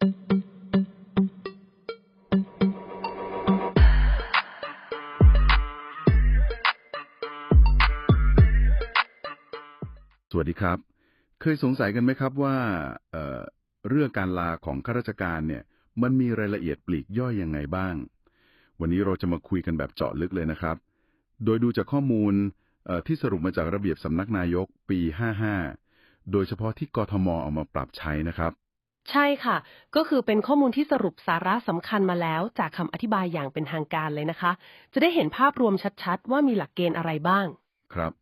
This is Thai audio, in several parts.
สวัสดีครับ เคยสงสัยกันไหมครับว่าเเรื่องการลาของข้าราชการเนี่ย มันมีรายละเอียดปลีกย่อยยังไงบ้าง วันนี้เราจะมาคุยกันแบบเจาะลึกเลยนะครับ โดยดูจากข้อมูลที่สรุปมาจากระเบียบสำนักนายกปี 55 โดยเฉพาะที่กทมเอามาปรับใช้นะครับ ใช่ค่ะ ก็คือเป็นข้อมูลที่สรุปสาระสำคัญมาแล้ว จากคำอธิบายอย่างเป็นทางการเลยนะคะ จะได้เห็นภาพรวมชัดๆ ว่ามีหลักเกณฑ์อะไรบ้าง ครับ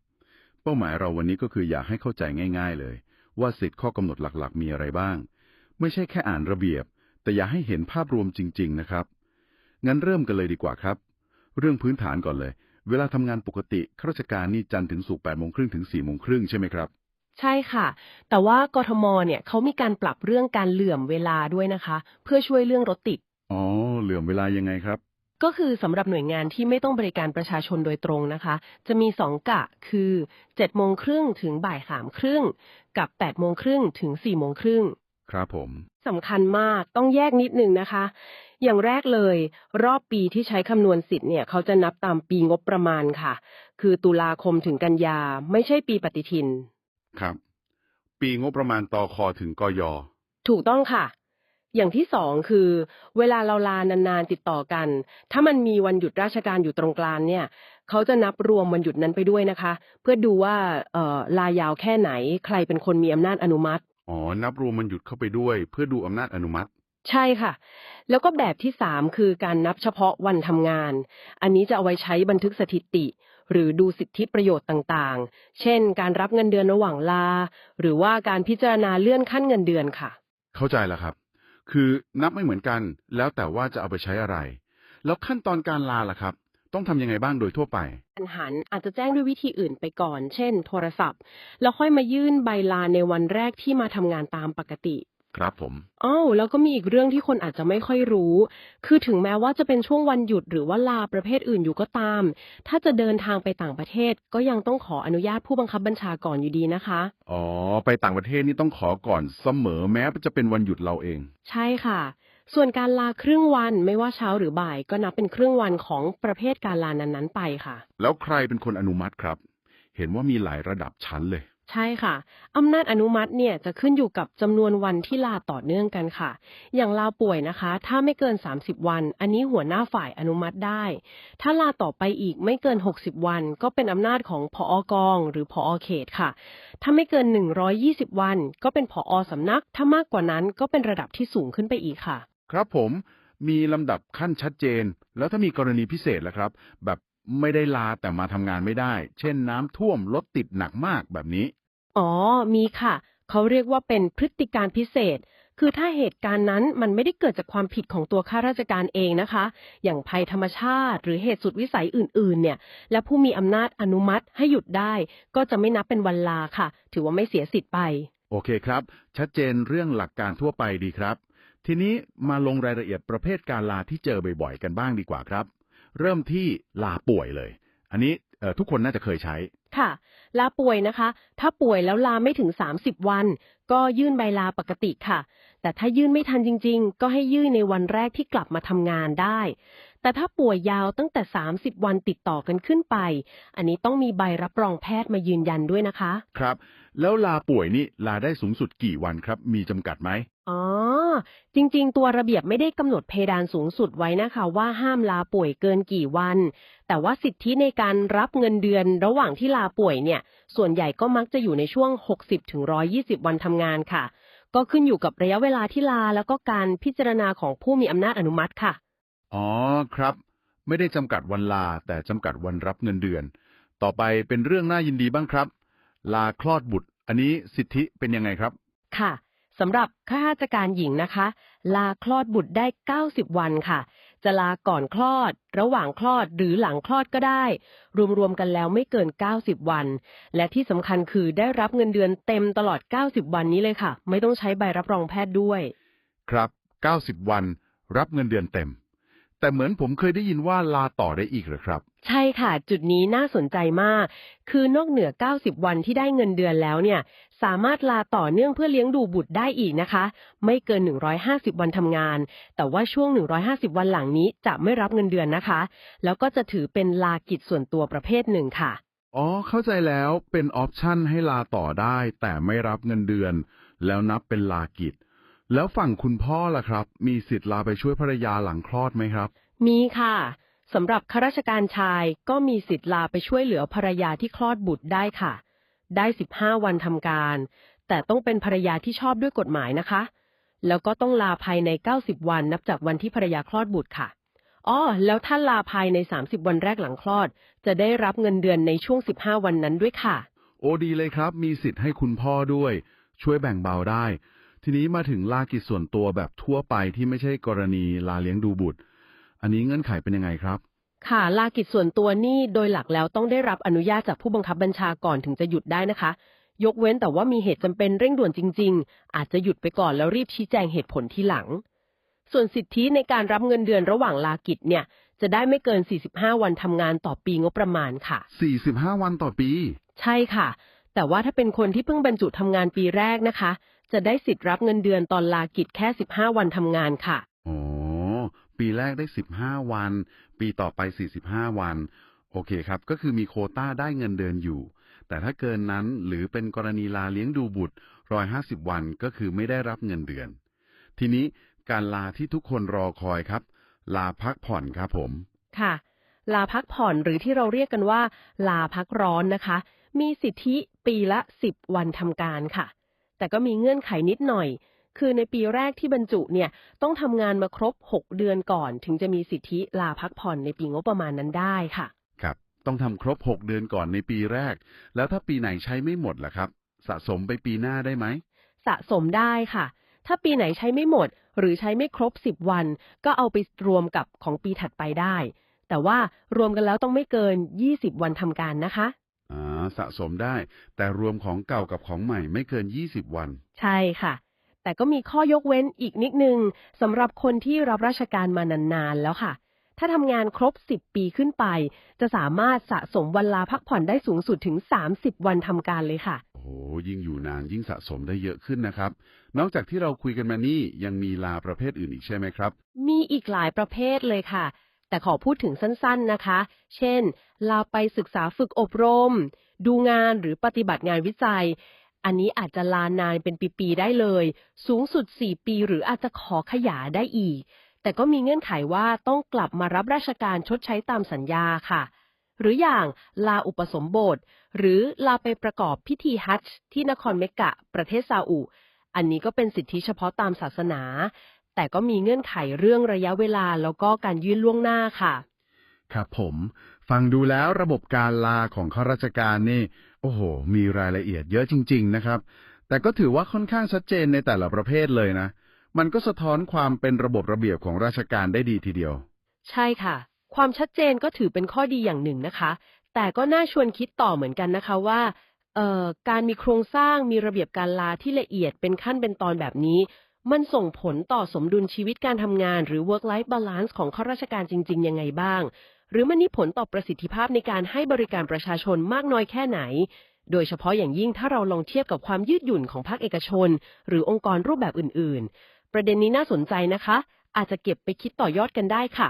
เป้าหมายเราวันนี้ก็คืออยากให้เข้าใจง่าย ๆ เลย ว่าสิทธิข้อกำหนดหลักๆ มีอะไรบ้าง ไม่ใช่แค่อ่านระเบียบ แต่อยากให้เห็นภาพรวมจริง ๆ นะครับ งั้นเริ่มกันเลยดีกว่าครับ เรื่องพื้นฐานก่อนเลย เวลาทำงานปกติข้าราชการนี่จันทร์ถึงศุกร์8โมงครึ่งถึง4โมงครึ่งใช่ไหมครับ ใช่ค่ะ แต่ว่ากทมเนี่ยเขามีการปรับเรื่องการเหลื่อมเวลาด้วยนะคะ เพื่อช่วยเรื่องรถติด อ๋อ เหลื่อมเวลายังไงครับ ก็คือสำหรับหน่วยงานที่ไม่ต้องบริการประชาชนโดยตรงนะคะ จะมีสองกะคือ7โมงครึ่งถึงบ่ายสามครึ่งกับ8โมงครึ่งถึง4โมงครึ่งครับผมสำคัญมากต้องแยกนิดนึงนะคะ อย่างแรกเลย รอบปีที่ใช้คำนวณสิทธิ์เนี่ยเขาจะนับตามปีงบประมาณค่ะ คือตุลาคมถึงกันยาไม่ใช่ปีปฏิทิน ครับ ปีงบประมาณตอคอถึงกยถูกต้องค่ะ อย่างที่สองคือ เวลาเราลานานๆติดต่อกัน ถ้ามันมีวันหยุดราชการอยู่ตรงกลางเนี่ย เขาจะนับรวมวันหยุดนั้นไปด้วยนะคะ เพื่อดูว่าเอ่อลายาวแค่ไหน ใครเป็นคนมีอำนาจอนุมัติ อ๋อ นับรวมมันหยุดเข้าไปด้วย เพื่อดูอำนาจอนุมัติ ใช่ค่ะ แล้วก็แบบที่สามคือการนับเฉพาะวันทำงาน อันนี้จะเอาไว้ใช้บันทึกสถิติ หรือดูสิทธิประโยชน์ต่างๆ เช่น การรับเงินเดือนระหว่างลา หรือว่าการพิจารณาเลื่อนขั้นเงินเดือนค่ะ เข้าใจแล้วครับ คือนับไม่เหมือนกัน แล้วแต่ว่าจะเอาไปใช้อะไร แล้วขั้นตอนการลาล่ะครับ ต้องทำยังไงบ้างโดยทั่วไปปัญหาอาจจะแจ้งด้วยวิธีอื่นไปก่อน เช่น โทรศัพท์ แล้วค่อยมายื่นใบลาในวันแรกที่มาทำงานตามปกติ ครับผมอ้าวแล้วก็มีอีกเรื่องที่คนอาจจะไม่ค่อยรู้ คือถึงแม้ว่าจะเป็นช่วงวันหยุดหรือว่าลาประเภทอื่นอยู่ก็ตาม ถ้าจะเดินทางไปต่างประเทศ ก็ยังต้องขออนุญาตผู้บังคับบัญชาก่อนอยู่ดีนะคะ อ๋อ ไปต่างประเทศนี่ต้องขอก่อนเสมอแม้จะเป็นวันหยุดเราเอง ใช่ค่ะ ส่วนการลาครึ่งวันไม่ว่าเช้าหรือบ่าย ก็นับเป็นครึ่งวันของประเภทการลานั้นๆไปค่ะ แล้วใครเป็นคนอนุมัติครับ เห็นว่ามีหลายระดับชั้นเลย ใช่ค่ะ อำนาจอนุมัติเนี่ยจะขึ้นอยู่กับจำนวนวันที่ลาต่อเนื่องกันค่ะ อย่างลาป่วยนะคะ ถ้าไม่เกิน 30 วัน อันนี้หัวหน้าฝ่ายอนุมัติได้ ถ้าลาต่อไปอีกไม่เกิน 60 วัน ก็เป็นอำนาจของผอกอง หรือผอเขตค่ะ ถ้าไม่เกิน 120 วัน ก็เป็นผอสำนัก ถ้ามากกว่านั้นก็เป็นระดับที่สูงขึ้นไปอีกค่ะ ครับผมมีลำดับขั้นชัดเจน แล้วถ้ามีกรณีพิเศษล่ะครับ แบบ ไม่ได้ลาแต่มาทำงานไม่ได้ เช่นน้ำท่วมรถติดหนักมากแบบนี้ อ๋อ มีค่ะ เขาเรียกว่าเป็นพฤติการพิเศษ คือถ้าเหตุการณ์นั้นมันไม่ได้เกิดจากความผิดของตัวข้าราชการเองนะคะ อย่างภัยธรรมชาติ หรือเหตุสุดวิสัยอื่น ๆ เนี่ย และผู้มีอำนาจอนุมัติให้หยุดได้ ก็จะไม่นับเป็นวันลาค่ะ ถือว่าไม่เสียสิทธิ์ไป โอเคครับ ชัดเจนเรื่องหลักการทั่วไปดีครับ ทีนี้มาลงรายละเอียดประเภทการลาที่เจอบ่อยๆกันบ้างดีกว่าครับ เริ่มที่ลาป่วยเลย อันนี้เอ่อทุกคนน่าจะเคยใช้ ค่ะ ลาป่วยนะคะ ถ้าป่วยแล้วลาไม่ถึง 30 วัน ก็ยื่นใบลาปกติค่ะ แต่ถ้ายื่นไม่ทันจริง ๆ ก็ให้ยื่นในวันแรกที่กลับมาทำงานได้ แต่ถ้าป่วยยาวตั้งแต่ 30 วันติดต่อกันขึ้นไป อันนี้ต้องมีใบรับรองแพทย์มายืนยันด้วยนะคะ ครับ แล้วลาป่วยนี่ลาได้สูงสุดกี่วันครับ มีจำกัดไหม อ๋อ จริงๆ ตัวระเบียบไม่ได้กำหนดเพดานสูงสุดไว้นะคะ ว่าห้ามลาป่วยเกินกี่วัน แต่ว่าสิทธิในการรับเงินเดือนระหว่างที่ลาป่วยเนี่ย ส่วนใหญ่ก็มักจะอยู่ในช่วง 60ถึง120 วันทำงานค่ะ ก็ขึ้นอยู่กับระยะเวลาที่ลาแล้วก็การพิจารณาของผู้มีอำนาจอนุมัติค่ะ อ๋อครับ ไม่ได้จำกัดวันลาแต่จำกัดวันรับเงินเดือน ต่อไปเป็นเรื่องน่ายินดีบ้างครับ ลาคลอดบุตร อันนี้สิทธิเป็นยังไงครับ ค่ะ สำหรับข้าราชการหญิงนะคะ ลาคลอดบุตรได้ 90 วันค่ะ จะลาก่อนคลอด ระหว่างคลอดหรือหลังคลอดก็ได้ รวมๆกันแล้วไม่เกิน 90 วัน และที่สำคัญคือได้รับเงินเดือนเต็มตลอด 90 วันนี้เลยค่ะ ไม่ต้องใช้ใบรับรองแพทย์ด้วย ครับ 90 วัน รับเงินเดือนเต็ม แต่แต่เหมือนผมเคยได้ยินว่าลาต่อได้อีกเหรอครับ ใช่ค่ะ จุดนี้น่าสนใจมาก คือนอกเหนือ 90 วันที่ได้เงินเดือนแล้วเนี่ย สามารถลาต่อเนื่องเพื่อเลี้ยงดูบุตรได้อีกนะคะ ไม่เกิน 150 วันทำงาน แต่ว่าช่วง 150 วันหลังนี้จะไม่รับเงินเดือนนะคะ แล้วก็จะถือเป็นลากิจส่วนตัวประเภทหนึ่งค่ะ อ๋อ เข้าใจแล้วเป็นออปชั่นให้ลาต่อได้ แต่ไม่รับเงินเดือน แล้วนับเป็นลากิจ แล้วฝั่งคุณพ่อล่ะครับ มีสิทธิ์ลาไปช่วยภรรยาหลังคลอดไหมครับ มีค่ะสำหรับข้าราชการชายก็มีสิทธิ์ลาไปช่วยเหลือภรรยาที่คลอดบุตรได้ค่ะ ได้15วันทำการ แต่ต้องเป็นภรรยาที่ชอบด้วยกฎหมายนะคะ แล้วก็ต้องลาภายใน90วันนับจากวันที่ภรรยาคลอดบุตรค่ะอ้อแล้วถ้าลาภายใน30วันแรกหลังคลอด จะได้รับเงินเดือนในช่วง15วันนั้นด้วยค่ะ โอ้ดีเลยครับ มีสิทธิ์ให้คุณพ่อด้วย ช่วยแบ่งเบาได้ ทีนี้มาถึงลากิจส่วนตัวแบบทั่วไปที่ไม่ใช่กรณีลาเลี้ยงดูบุตร อันนี้เงื่อนไขเป็นยังไงครับ ค่ะ ลากิจส่วนตัวนี่โดยหลักแล้วต้องได้รับอนุญาตจากผู้บังคับบัญชาก่อนถึงจะหยุดได้นะคะ ยกเว้นแต่ว่ามีเหตุจำเป็นเร่งด่วนจริง ๆ อาจจะหยุดไปก่อนแล้วรีบชี้แจงเหตุผลทีหลัง ส่วนสิทธิในการรับเงินเดือนระหว่างลากิจเนี่ย จะได้ไม่เกิน 45 วันทำงานต่อปีงบประมาณค่ะ 45 วันต่อปี ใช่ค่ะ แต่ว่าถ้าเป็นคนที่เพิ่งบรรจุทำงานปีแรกนะคะ จะได้สิทธิ์รับเงินเดือนตอนลากิจแค่ 15 วันทำงานค่ะ อ๋อ ปีแรกได้ 15 วัน ปีต่อไป 45 วัน โอเคครับ ก็คือมีโควต้าได้เงินเดือนอยู่ แต่ถ้าเกินนั้นหรือเป็นกรณีลาเลี้ยงดูบุตร150วันก็คือไม่ได้รับเงินเดือน ทีนี้การลาที่ทุกคนรอคอยครับ ลาพักผ่อนครับผม ค่ะ ลาพักผ่อนหรือที่เราเรียกกันว่า ลาพักร้อนนะคะ มีสิทธิปีละ10วันทำการค่ะ แต่ก็มีเงื่อนไขนิดหน่อย คือในปีแรกที่บรรจุเนี่ยต้องทำงานมาครบ 6 เดือนก่อน ถึงจะมีสิทธิลาพักผ่อนในปีงบประมาณนั้นได้ค่ะ ครับ ต้องทำครบ 6 เดือนก่อนในปีแรก แล้วถ้าปีไหนใช้ไม่หมดล่ะครับ สะสมไปปีหน้าได้ไหม สะสมได้ค่ะ ถ้าปีไหนใช้ไม่หมด หรือใช้ไม่ครบ 10 วัน ก็เอาไปรวมกับของปีถัดไปได้ แต่ว่ารวมกันแล้วต้องไม่เกิน 20 วันทำการนะคะ อ่าสะสมได้ แต่รวมของเก่ากับของใหม่ไม่เกิน 20 วัน ใช่ค่ะ แต่ก็มีข้อยกเว้นอีกนิดนึงสำหรับคนที่รับราชการมานานๆแล้วค่ะ ถ้าทำงานครบ 10 ปีขึ้นไป จะสามารถสะสมวันลาพักผ่อนได้สูงสุดถึง 30 วันทำการเลยค่ะ โอ้โหยิ่งอยู่นานยิ่งสะสมได้เยอะขึ้นนะครับ นอกจากที่เราคุยกันมานี่ยังมีลาประเภทอื่นอีกใช่ไหมครับ มีอีกหลายประเภทเลยค่ะ แต่ขอพูดถึงสั้นๆนะคะ เช่น ลาไปศึกษาฝึกอบรม ดูงานหรือปฏิบัติงานวิจัย อันนี้อาจจะลานานเป็นปีๆได้เลย สูงสุด 4 ปี หรืออาจจะขอขยายได้อีก แต่ก็มีเงื่อนไขว่าต้องกลับมารับราชการชดใช้ตามสัญญาค่ะ หรืออย่างลาอุปสมบท หรือลาไปประกอบพิธีฮัจญ์ที่นครเมกกะ ประเทศซาอุ อันนี้ก็เป็นสิทธิเฉพาะตามศาสนา แต่ก็มีเงื่อนไขเรื่องระยะเวลาแล้วก็การยื่นล่วงหน้าค่ะ ครับผม ฟังดูแล้วระบบการลาของข้าราชการนี่ โอ้โห มีรายละเอียดเยอะจริง ๆ นะครับ แต่ก็ถือว่าค่อนข้างชัดเจนในแต่ละประเภทเลยนะ มันก็สะท้อนความเป็นระบบระเบียบของราชการได้ดีทีเดียว ใช่ค่ะ ความชัดเจนก็ถือเป็นข้อดีอย่างหนึ่งนะคะ แต่ก็น่าชวนคิดต่อเหมือนกันนะคะว่าเอ่อการมีโครงสร้างมีระเบียบการลาที่ละเอียดเป็นขั้นเป็นตอนแบบนี้ มันส่งผลต่อสมดุลชีวิตการทำงาน หรือ work life balance ของข้าราชการจริง ๆ ยังไงบ้าง หรือมันมีผลต่อประสิทธิภาพในการให้บริการประชาชนมากน้อยแค่ไหน โดยเฉพาะอย่างยิ่งถ้าเราลองเทียบกับความยืดหยุ่นของภาคเอกชน หรือองค์กรรูปแบบอื่น ๆ ประเด็นนี้น่าสนใจนะคะ อาจจะเก็บไปคิดต่อยอดกันได้ค่ะ